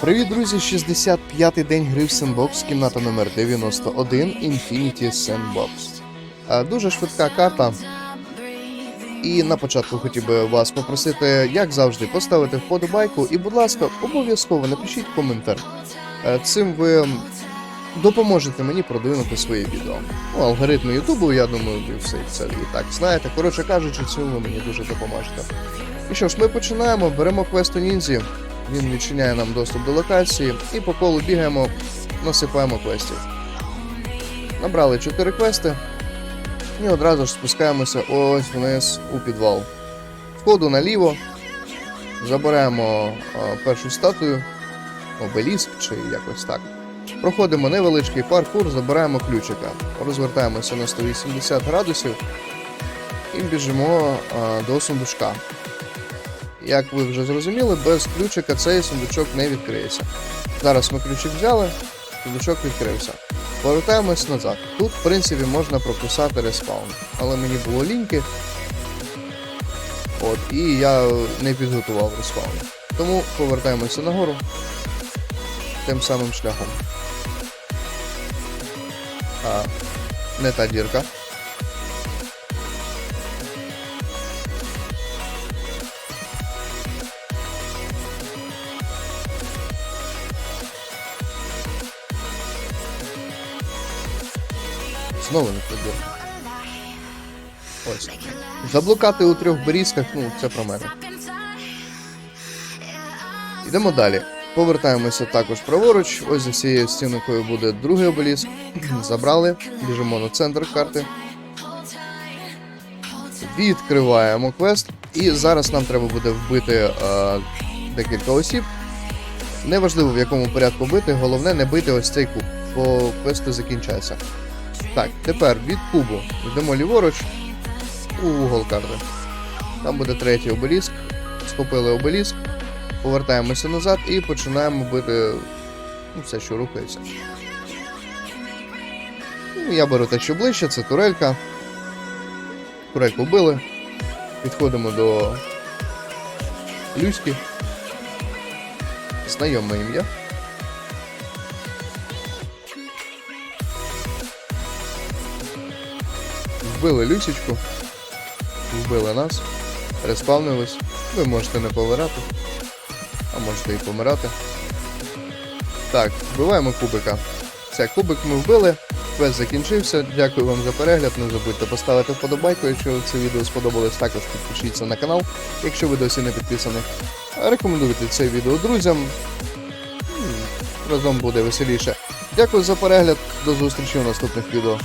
Привіт, друзі! 65-й день гри в Sandbox, кімната номер 91 Infinity Sandbox. Е, Дуже швидка карта. І на початку хотів би вас попросити, як завжди, поставити вподобайку і, будь ласка, обов'язково напишіть коментар. Е, Цим ви допоможете мені продвинути своє відео. Ну, алгоритми Ютубу, я думаю, ви все це і так знаєте. Коротше кажучи, цим ви мені дуже допоможете. І що ж, ми починаємо, беремо квест у ніндзі. Він відчиняє нам доступ до локації і по колу бігаємо, насипаємо квестів. Набрали 4 квести і одразу ж спускаємося ось вниз у підвал. Входу наліво, забираємо першу статую, обеліск чи якось так. Проходимо невеличкий паркур, забираємо ключика, розвертаємося на 180 градусів і біжимо до сундучка. Як ви вже зрозуміли, без ключика цей сундучок не відкриється. Зараз ми ключик взяли, сундучок відкрився. Повертаємось назад. Тут, в принципі, можна прописати респаун, але мені було ліньки. От, і я не підготував респаун. Тому повертаємося нагору тим самим шляхом. А, не та дірка. Знову не дірка. Ось. Заблукати у трьох берізках, ну, це про мене. Йдемо далі. Повертаємося також праворуч. Ось за цією стінкою буде другий обеліск. Забрали, біжимо на центр карти. Відкриваємо квест. І зараз нам треба буде вбити е, декілька осіб. Неважливо в якому порядку бити, головне не бити ось цей куб, бо квести закінчаться. Так, тепер від кубу йдемо ліворуч у угол карти. Там буде третій обеліск. Схопили обеліск, повертаємося назад і починаємо бити ну, все, що рухається. Ну, я беру те, що ближче, це турелька. Турельку били. Підходимо до Люськи. Знайоме ім'я. Вбили Люсічку. Вбили нас. Респавнились. Ви можете не помирати. А можете і помирати. Так, вбиваємо кубика. Все, кубик ми вбили. Квест закінчився. Дякую вам за перегляд. Не забудьте поставити вподобайку, якщо це відео сподобалось. Також підпишіться на канал, якщо ви досі не підписані. Рекомендуйте це відео друзям. Разом буде веселіше. Дякую за перегляд. До зустрічі у наступних відео.